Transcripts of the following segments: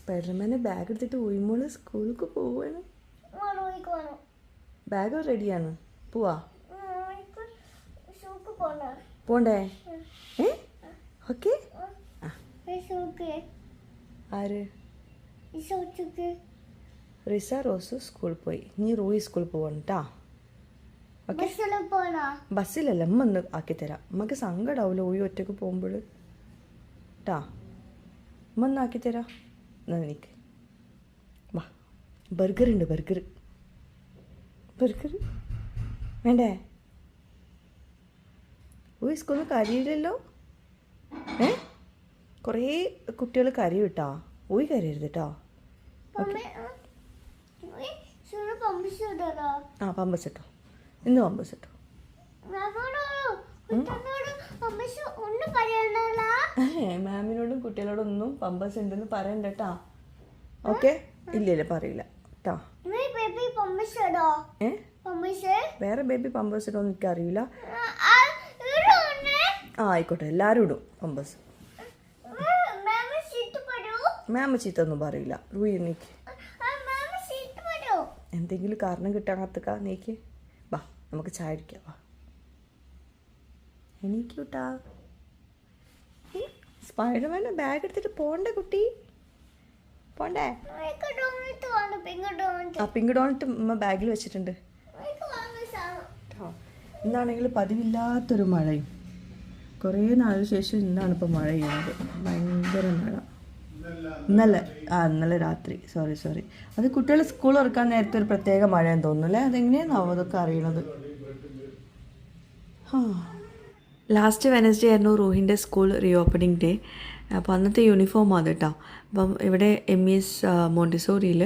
സ്പൈഡർമാനെ bag എടുത്തിട്ട് ഒയ്മോൾ സ്കൂളിലേക്ക് പോവാണ്. ബാഗ് റെഡിയാണ് പോവാ. പോണ്ടേ? ഏ? ഓക്കെ? ആര്? റിസ റോസ് സ്കൂളിൽ പോയി. നീ റോയി സ്കൂളിൽ കേട്ടാ ഓക്കെ? ബസ്സിലല്ല അമ്മ ഒന്ന് ആക്കിത്തരാം അമ്മയ്ക്ക് സങ്കടാവൂല ഓയി ഒറ്റയ്ക്ക് പോകുമ്പോൾ ട്ടാ. അമ്മ ഒന്ന് ആക്കിത്തരാം എന്നാ എനിക്ക് വാ ബർഗർ ഉണ്ട് ബർഗർ ബർഗർ വേണ്ടേ? ഓ സ്കൂളിൽ കരയില്ലല്ലോ ഏ? കുറേ കുട്ടികൾ കരയും കേട്ടോ ഓയ് കരയരുത് കേട്ടോ ആ പമ്പസ് ഇട്ടോ ഇന്ന് പമ്പസ് ഇട്ടോ മാമിനോടും കുട്ടികളോടും ഒന്നും പമ്പസ് ഉണ്ടെന്ന് പറയണ്ട കേട്ടാ ഓക്കെ? ഇല്ല ഇല്ല പറയില്ല. കേട്ടാ നീ ബേബി പമ്പസ് ഇടോ? എനിക്ക് അറിയില്ല വേറെ ആ ആയിക്കോട്ടെ എല്ലാരും ഇടും പമ്പേഴ്സ് മാമ ചീത്ത ഒന്നും പറയില്ല. റൂയി നീക്ക്. എന്തെങ്കിലും കാരണം കിട്ടാൻ കത്തുക്ക നീക്ക്. വാ നമുക്ക് ചായ അടിക്കാം വാ എനിക്കൂട്ടാ സ്പൈഡർമാന്റെ ബാഗ് എടുത്തിട്ട് പോണ്ടേ കുട്ടി? പോണ്ടേ? ആ പിങ്ക് ഡോണറ്റ് ഉമ്മ ബാഗിൽ വെച്ചിട്ടുണ്ട്. ഇന്നാണെങ്കിൽ പതിവില്ലാത്തൊരു മഴയും. കുറേ നാളിന് ശേഷം ഇന്നാണ് ഇപ്പോൾ മഴ ചെയ്യുന്നത് ഭയങ്കര മഴ. ഇന്നലെ ആ ഇന്നലെ രാത്രി. സോറി സോറി അത് കുട്ടികൾ സ്കൂൾ ഇറക്കാൻ നേരത്തെ ഒരു പ്രത്യേക മഴയെന്ന് തോന്നുന്നു അല്ലേ? അതെങ്ങനെയാണാവോ അതൊക്കെ അറിയണത്? ലാസ്റ്റ് വെനസ്ഡേ ആയിരുന്നു റൂഹിന്റെ സ്കൂൾ റീഓപ്പണിംഗ് ഡേ അപ്പോൾ അന്നത്തെ യൂണിഫോം അത് കേട്ടോ അപ്പം ഇവിടെ എം ഇ എസ് മോണ്ടിസോറിയിൽ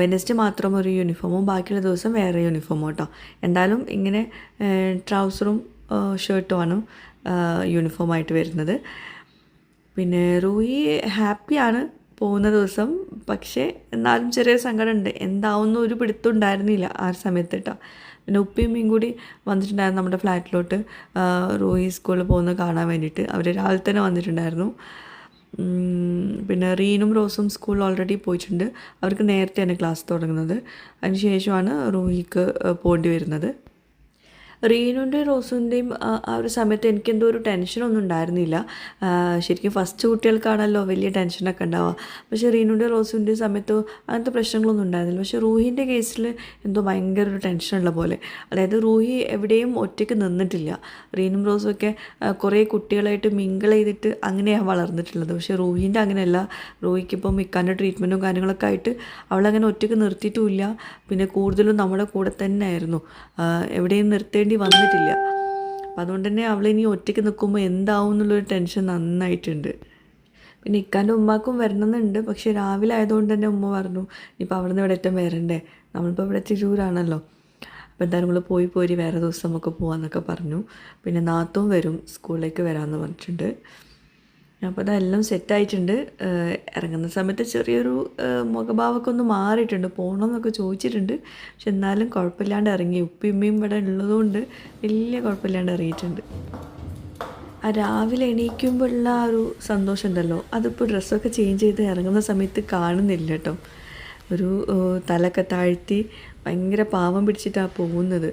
വെനസ്ഡേ മാത്രം ഒരു യൂണിഫോമും ബാക്കിയുള്ള ദിവസം വേറെ യൂണിഫോമും കേട്ടോ എന്തായാലും ഇങ്ങനെ ട്രൗസറും ഷർട്ടുമാണ് യൂണിഫോമായിട്ട് വരുന്നത്. പിന്നെ റൂയി ഹാപ്പിയാണ് പോകുന്ന ദിവസം. പക്ഷേ എന്നാലും ചെറിയ സങ്കടമുണ്ട് എന്താവുന്ന ഒരു പിടുത്തം ഉണ്ടായിരുന്നില്ല ആ സമയത്ത് കേട്ടോ പിന്നെ ഉപ്പയും ഉമ്മയും കൂടി വന്നിട്ടുണ്ടായിരുന്നു നമ്മുടെ ഫ്ലാറ്റിലോട്ട്. റോയി സ്കൂളിൽ പോകുന്നത് കാണാൻ വേണ്ടിയിട്ട്. അവർ രാവിലെ തന്നെ വന്നിട്ടുണ്ടായിരുന്നു. പിന്നെ റീനും റോസും സ്കൂൾ ഓൾറെഡി പോയിട്ടുണ്ട്. അവർക്ക് നേരത്തെയാണ് ക്ലാസ് തുടങ്ങുന്നത്. അതിന് ശേഷമാണ് റൂഹിക്ക് പോകേണ്ടി വരുന്നത്. റീനുന്റെയും റോസുന്റെയും ആ ഒരു സമയത്ത് എനിക്കെന്തോ ഒരു ടെൻഷനൊന്നും ഉണ്ടായിരുന്നില്ല. ശരിക്കും ഫസ്റ്റ് കുട്ടികൾക്കാണല്ലോ വലിയ ടെൻഷനൊക്കെ ഉണ്ടാവുക. പക്ഷേ റീനുന്റെയും റോസുന്റെയും സമയത്ത് അങ്ങനത്തെ പ്രശ്നങ്ങളൊന്നും ഉണ്ടായിരുന്നില്ല. പക്ഷേ റൂഹിന്റെ കേസിൽ എന്തോ ഭയങ്കര ഒരു ടെൻഷനുള്ള പോലെ. അതായത് റൂഹി എവിടെയും ഒറ്റയ്ക്ക് നിന്നിട്ടില്ല. റീനും റോസും ഒക്കെ കുറേ കുട്ടികളായിട്ട് മിങ്കിൾ ചെയ്തിട്ട് അങ്ങനെയാണ് വളർന്നിട്ടുള്ളത്. പക്ഷേ റൂഹിന്റെ അങ്ങനെയല്ല. റൂഹിക്ക് ഇപ്പം മിക്കാന്റെ ട്രീറ്റ്മെന്റും കാര്യങ്ങളൊക്കെ ആയിട്ട് അവളങ്ങനെ ഒറ്റയ്ക്ക് നിർത്തിയിട്ടുമില്ല പിന്നെ കൂടുതലും നമ്മുടെ കൂടെ തന്നെ ആയിരുന്നു എവിടെയും നിർത്തേണ്ടി വന്നിട്ടില്ല. അപ്പം അതുകൊണ്ട് തന്നെ അവളിനി ഒറ്റയ്ക്ക് നിൽക്കുമ്പോൾ എന്താവും എന്നുള്ളൊരു ടെൻഷൻ നന്നായിട്ടുണ്ട്. പിന്നെ ഇക്കാന്റെ ഉമ്മാക്കും വരണമെന്നുണ്ട്. പക്ഷേ രാവിലെ ആയതുകൊണ്ട് തന്നെ ഉമ്മ പറഞ്ഞു ഇനിയിപ്പോൾ അവിടെ നിന്ന് ഇവിടെ ഏറ്റവും വരണ്ടേ? നമ്മളിപ്പോൾ ഇവിടെ തിരൂരാണല്ലോ. അപ്പോൾ എന്തായാലും നമ്മൾ പോയി പോരി വേറെ ദിവസം നമുക്ക് പോകാമെന്നൊക്കെ പറഞ്ഞു. പിന്നെ നാത്തും വരും സ്കൂളിലേക്ക് വരാമെന്ന് പറഞ്ഞിട്ടുണ്ട്. അപ്പോൾ അതെല്ലാം സെറ്റായിട്ടുണ്ട് ഇറങ്ങുന്ന സമയത്ത് ചെറിയൊരു മുഖഭാവമൊക്കെ ഒന്ന് മാറിയിട്ടുണ്ട്. പോകണം എന്നൊക്കെ ചോദിച്ചിട്ടുണ്ട്. പക്ഷെ എന്നാലും കുഴപ്പമില്ലാണ്ട് ഇറങ്ങി. ഉപ്പിയമ്മയും ഇവിടെ ഉള്ളതുകൊണ്ട് വലിയ കുഴപ്പമില്ലാണ്ട് ഇറങ്ങിയിട്ടുണ്ട്. ആ രാവിലെ എണീക്കുമ്പോഴുള്ള ആ ഒരു സന്തോഷം ഉണ്ടല്ലോ. അതിപ്പോൾ ഡ്രസ്സൊക്കെ ചേഞ്ച് ചെയ്ത് ഇറങ്ങുന്ന സമയത്ത് കാണുന്നില്ല കേട്ടോ. ഒരു തലക്കെ താഴ്ത്തി ഭയങ്കര പാവം പിടിച്ചിട്ടാണ് പോകുന്നത്.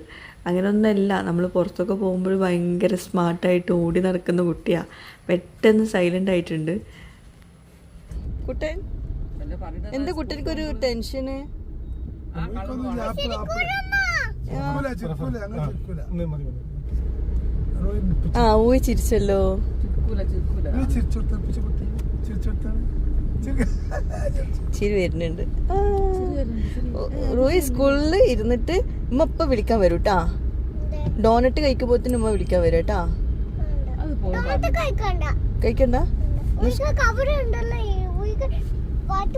അങ്ങനെയൊന്നുമല്ല നമ്മൾ പുറത്തൊക്കെ പോകുമ്പോൾ ഭയങ്കര സ്മാർട്ടായിട്ട് ഓടി നടക്കുന്ന കുട്ടിയാണ് പെട്ടെന്ന് സൈലന്റ് ആയിട്ടുണ്ട്. കുട്ടൻ എന്താ ടെൻഷന് അങ്ങനെ ചിരിക്കൂല. റോയി ആ ഊയി ചിരിച്ചല്ലോ. ചിരി വരുന്നുണ്ട്. റോയി സ്കൂളിൽ ഇരുന്നിട്ട് ഉമ്മ ഇപ്പം വിളിക്കാൻ വരും ഡോനറ്റ് കഴിക്കുമ്പോത്തിന് ഉമ്മ വിളിക്കാൻ വരും കേട്ടാ. കഴിക്കണ്ട. കഴിക്കണ്ട? കുട്ടിയോ കവർ ഉണ്ടല്ലോ ഈ ഉയ്ക്ക് പാട്ട്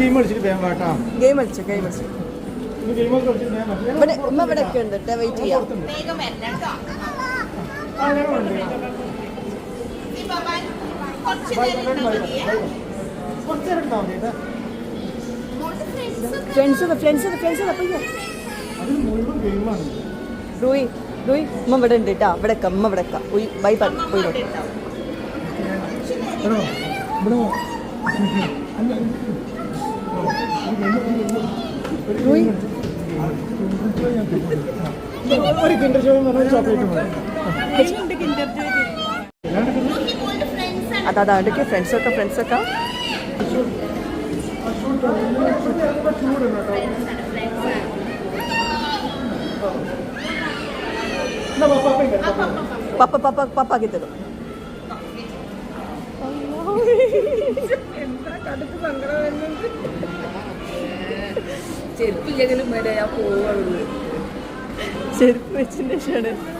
ഗെയിം കളിച്ചിട്ട് വാട്ടാ ഗെയിം കളിച്ചു ഗെയിം കളിച്ചു. ഇവിടെ ഉമ്മ ഇവിടെ ഒക്കെ ഉണ്ട് കേട്ടോ വെയിറ്റ് ചെയ്യാം. Friends friends friends Rui Rui ഉമ്മ ഇവിടെ ഉണ്ട് കേട്ടോ ഇവിടെ ഒക്കെ ഉമ്മ ഇവിടെ ഒക്കെ. ഉയ് ബൈ പോയി ഉണ്ടാവും. ഇവിടെ. അല്ല, ഒരു കിൻഡർ ജോയ് എന്ന് പറഞ്ഞ ചോക്ലേറ്റ് മതി. അതാ അതാ അതൊക്കെ ഫ്രണ്ട്സ് ഒക്കെ ഫ്രണ്ട്സ് ഒക്കെ പപ്പ പപ്പ പപ്പ. അപ്പൊ, അപ്പൊ. പപ്പ പപ്പ ആക്കി തരും ചെരുപ്പില്ലെങ്കിലും വരെ ഞാൻ പോവുള്ളൂ ചെരുപ്പ് വെച്ചിട്ട് ശേഷമാണ്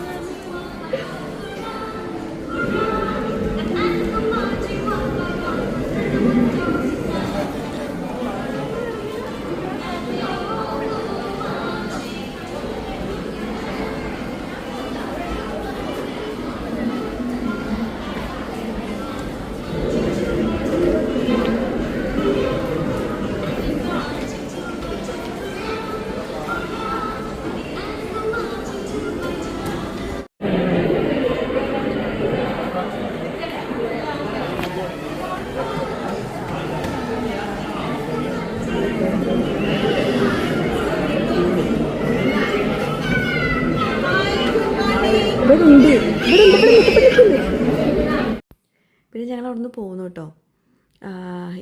അവിടുന്ന് പോകുന്നു കേട്ടോ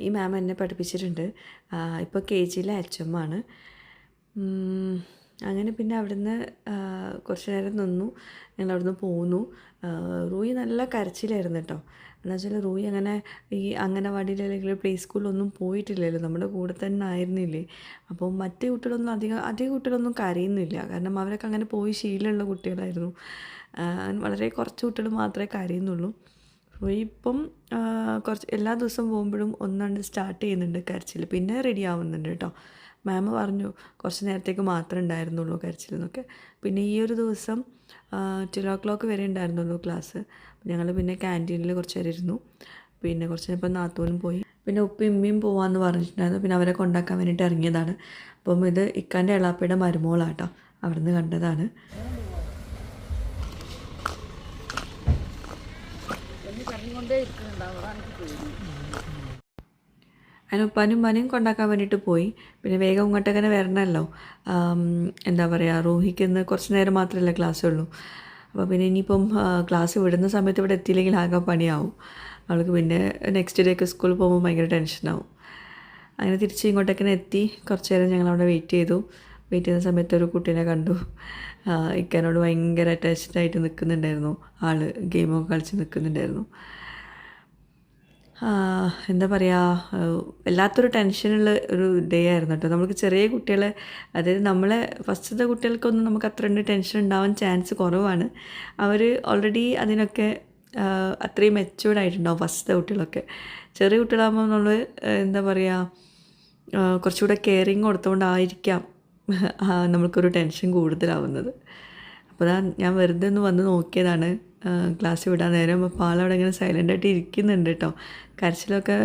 ഈ മാം എന്നെ പഠിപ്പിച്ചിട്ടുണ്ട്. ഇപ്പോൾ കെ ജിയിലെ എച്ച് എം ആണ്. അങ്ങനെ പിന്നെ അവിടുന്ന് കുറച്ച് നേരം നിന്നു. ഞങ്ങൾ അവിടുന്ന് പോന്നു റൂയി നല്ല കരച്ചിലായിരുന്നു കേട്ടോ എന്താ വെച്ചാൽ റൂയി അങ്ങനെ ഈ അംഗനവാടിയിൽ അല്ലെങ്കിൽ പ്ലേ സ്കൂളിലൊന്നും പോയിട്ടില്ലല്ലോ. നമ്മുടെ കൂടെ തന്നെ ആയിരുന്നില്ലേ. അപ്പോൾ മറ്റു കുട്ടികളൊന്നും അധികം അധികം കുട്ടികളൊന്നും കരയുന്നില്ല. കാരണം അവരൊക്കെ അങ്ങനെ പോയി ശീലമുള്ള കുട്ടികളായിരുന്നു. വളരെ കുറച്ച് കുട്ടികൾ മാത്രമേ കരയുന്നുള്ളൂ. റൂയി ഇപ്പം കുറച്ച് എല്ലാ ദിവസവും പോകുമ്പോഴും ഒന്നാണ്ട് സ്റ്റാർട്ട് ചെയ്യുന്നുണ്ട് കരച്ചിൽ പിന്നെ റെഡി ആവുന്നുണ്ട് കേട്ടോ. മാം പറഞ്ഞു കുറച്ച് നേരത്തേക്ക് മാത്രമേ ഉണ്ടായിരുന്നുള്ളൂ കരച്ചിൽ എന്നൊക്കെ. പിന്നെ ഈ ഒരു ദിവസം ട്വൽവ് ഓ ക്ലോക്ക് വരെ ഉണ്ടായിരുന്നുള്ളൂ ക്ലാസ് ഞങ്ങൾ പിന്നെ ക്യാന്റീനിൽ കുറച്ച് നേരം ഇരുന്നു. പിന്നെ കുറച്ച് നേരം നാത്തൂനും പോയി. പിന്നെ ഉപ്പയും ഉമ്മയും പോവാന്ന് പറഞ്ഞിട്ടുണ്ടായിരുന്നു. പിന്നെ അവരെ കൊണ്ടാക്കാൻ വേണ്ടിയിട്ട് ഇറങ്ങിയതാണ്. അപ്പം ഇത് ഇക്കാന്റെ എളാപ്പയുടെ മരുമോളാട്ടോ. അവിടുന്ന് കണ്ടതാണ്. അതിന് ഉപ്പാനും ഉമ്മാനെയും കൊണ്ടാക്കാൻ വേണ്ടിയിട്ട് പോയി. പിന്നെ വേഗം ഇങ്ങോട്ട് അങ്ങനെ വരണമല്ലോ എന്താ പറയുക റൂഹിക്ക് കുറച്ച് നേരം മാത്രമല്ലേ ക്ലാസ് ഉള്ളൂ. അപ്പോൾ പിന്നെ ഇനിയിപ്പം ക്ലാസ് വിടുന്ന സമയത്ത് ഇവിടെ എത്തിയില്ലെങ്കിൽ ആകെ പണിയാവും. അവൾക്ക് പിന്നെ നെക്സ്റ്റ് ഡേക്ക് സ്കൂളിൽ പോകുമ്പോൾ ഭയങ്കര ടെൻഷനാവും അങ്ങനെ തിരിച്ച് ഇങ്ങോട്ടേക്കിനെ എത്തി. കുറച്ച് നേരം ഞങ്ങൾ അവിടെ വെയിറ്റ് ചെയ്തു. വെയിറ്റ് ചെയ്യുന്ന സമയത്ത് ഒരു കുട്ടീനെ കണ്ടു. ഇക്കാനോട് ഭയങ്കര അറ്റാച്ച്ഡ് ആയിട്ട് നിൽക്കുന്നുണ്ടായിരുന്നു ആൾ ഗെയിമൊക്കെ കളിച്ച് നിൽക്കുന്നുണ്ടായിരുന്നു എന്താ പറയുക വല്ലാത്തൊരു ടെൻഷനുള്ള ഒരു ഡേ ആയിരുന്നു കേട്ടോ നമുക്ക് ചെറിയ കുട്ടികളെ അതായത് നമ്മളെ ഫസ്റ്റത്തെ കുട്ടികൾക്കൊന്നും നമുക്ക് അത്ര ഉണ്ട് ടെൻഷൻ ഉണ്ടാവാൻ ചാൻസ് കുറവാണ്. അവർ ഓൾറെഡി അതിനൊക്കെ അത്രയും മെച്ചുവേർഡ് ആയിട്ടുണ്ടാവും ഫസ്റ്റത്തെ കുട്ടികളൊക്കെ. ചെറിയ കുട്ടികളാകുമ്പോൾ നമ്മൾ എന്താ പറയുക കുറച്ചുകൂടെ കെയറിങ് കൊടുത്തുകൊണ്ടായിരിക്കാം നമുക്കൊരു ടെൻഷൻ കൂടുതലാവുന്നത്. അപ്പോൾ ഞാൻ വെറുതെ ഒന്ന് വന്ന് നോക്കിയതാണ്. ക്ലാസ് വിടാൻ നേരം. അപ്പോൾ ആളവിടെ ഇങ്ങനെ സൈലന്റായിട്ട് ഇരിക്കുന്നുണ്ട് കേട്ടോ. കരച്ചിലൊക്കെ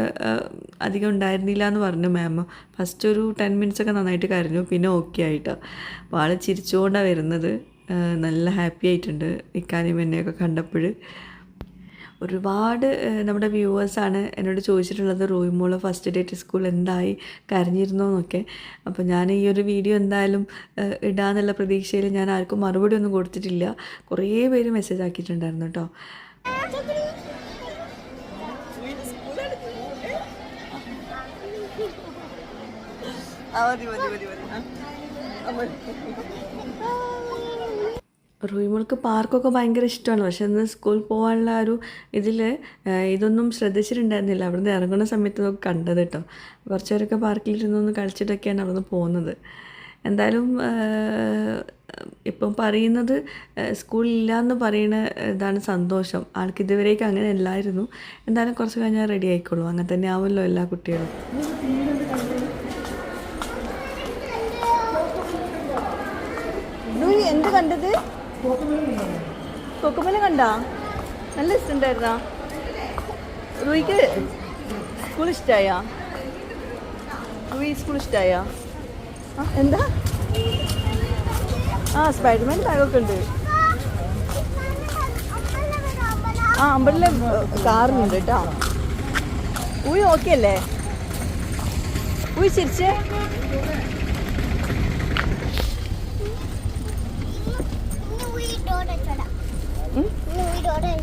അധികം ഉണ്ടായിരുന്നില്ല എന്ന് പറഞ്ഞു മാം ഫസ്റ്റ് ഒരു ടെൻ മിനിറ്റ്സ് ഒക്കെ നന്നായിട്ട് കരഞ്ഞു. പിന്നെ ഓക്കെ ആയിട്ടോ. അപ്പോൾ ആൾ ചിരിച്ചുകൊണ്ടാണ് വരുന്നത്. നല്ല ഹാപ്പി ആയിട്ടുണ്ട്. ഇക്കാനും എന്നെയൊക്കെ കണ്ടപ്പോൾ ഒരുപാട് നമ്മുടെ വ്യൂവേഴ്സാണ് എന്നോട് ചോദിച്ചിട്ടുള്ളത് റോയിമോൾ ഫസ്റ്റ് ഡേറ്റ് സ്കൂൾ എന്തായി? കരഞ്ഞിരുന്നോ എന്നൊക്കെ അപ്പോൾ ഞാൻ ഈ ഒരു വീഡിയോ എന്തായാലും ഇടാന്നുള്ള പ്രതീക്ഷയിൽ ഞാൻ ആർക്കും മറുപടി ഒന്നും കൊടുത്തിട്ടില്ല. കുറേ പേര് മെസ്സേജ് ആക്കിയിട്ടുണ്ടായിരുന്നു കേട്ടോ റൂയിമോൾക്ക് പാർക്കൊക്കെ ഭയങ്കര ഇഷ്ടമാണ്. പക്ഷെ അന്ന് സ്കൂൾ പോകാനുള്ള ഒരു ഇതിൽ ഇതൊന്നും ശ്രദ്ധിച്ചിട്ടുണ്ടായിരുന്നില്ല. അവിടുന്ന് ഇറങ്ങുന്ന സമയത്ത് ഇതൊക്കെ കണ്ടത് കേട്ടോ കുറച്ച് പേരൊക്കെ പാർക്കിലിരുന്നൊന്ന് കളിച്ചിട്ടൊക്കെയാണ് അവിടുന്ന് പോകുന്നത്. എന്തായാലും ഇപ്പം പറയുന്നത് സ്കൂളില്ല എന്ന് പറയുന്ന ഇതാണ് സന്തോഷം. ആൾക്ക് ഇതുവരേക്ക് അങ്ങനെ അല്ലായിരുന്നു. എന്തായാലും കുറച്ച് കഴിഞ്ഞാൽ റെഡി ആയിക്കോളൂ. അങ്ങനെ തന്നെ ആവുമല്ലോ എല്ലാ കുട്ടികളും. എന്ത് കണ്ടത്? കൊക്കുമല കണ്ടാ? നല്ല ഇഷ്ടണ്ടായിരുന്ന? റൂയിക്ക് സ്കൂൾ ഇഷ്ടായ? റൂയി സ്കൂൾ ഇഷ്ടായ? ആ എന്താ? ആ സ്പൈഡർമാൻ ബാഗൊക്കെ ഉണ്ട്. ആ അമ്പലിലെ കാറിനുണ്ട് കേട്ടോ. ഉയ് ഓക്കെ അല്ലേ? ഉയ് ചിരിച്ചേ? ഇന്ന് വീടോടെ ചടാം ഉം? ഇന്ന് വീടോടെ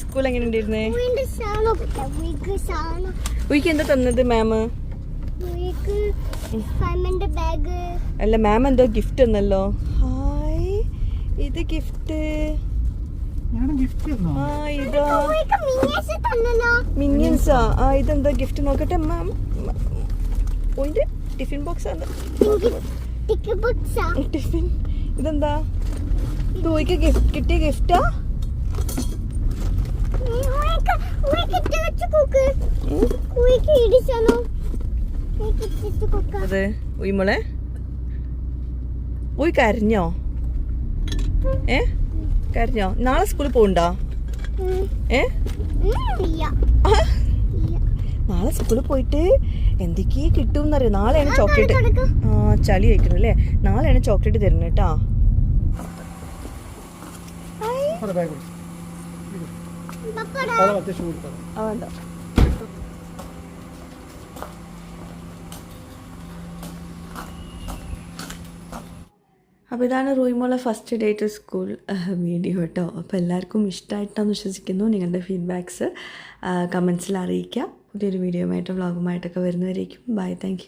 സ്കൂൾ എങ്ങനെ ഉണ്ടായിരുന്നേ? വീണ്ടും സാധനം കിട്ടാം വീക്ക് സാധനം ഉയ്ക്ക് എന്താ തന്നത് മാം? Week ഫൈമിന്റെ bag. അല്ല മാം എന്തോ ഗിഫ്റ്റ് എന്നല്ലോ ഹായ് ഇത് ഗിഫ്റ്റ് ഗിഫ്റ്റ് ആ ഇതെന്താ ഗിഫ്റ്റ് നോക്കട്ടെ മാം. ഉയ്ന്റെ ടിഫിൻ ബോക്സ് ടിഫിൻ. ഇതെന്താ? ഗിഫ്റ്റ് കിട്ടിയ ഗിഫ്റ്റാ അത് ഉയ്മോളെ ഉയ് കരഞ്ഞോ? ഏ? കരഞ്ഞോ? നാളെ സ്കൂളിൽ പോകണ്ടോ ഏ? നാളെ സ്കൂളിൽ പോയിട്ട് എന്തൊക്കെയാ കിട്ടും എന്നറിയോ നാളെയാണ് ചോക്ലേറ്റ് ആ ചളി കഴിക്കണം അല്ലേ? നാളെയാണ് ചോക്ലേറ്റ് തരുന്നത് കേട്ടാ. അപ്പൊ അപ്പോൾ ഇതാണ് റൂയിമോളെ first day to school video കേട്ടോ അപ്പോൾ എല്ലാവർക്കും ഇഷ്ടമായിട്ടാന്ന് വിശ്വസിക്കുന്നു. നിങ്ങളുടെ ഫീഡ്ബാക്ക്സ് കമൻസിൽ അറിയിക്കുക പുതിയൊരു വീഡിയോയുമായിട്ട് വ്ളോഗുമായിട്ടൊക്കെ വരുന്നവരേക്കും ബൈ. താങ്ക്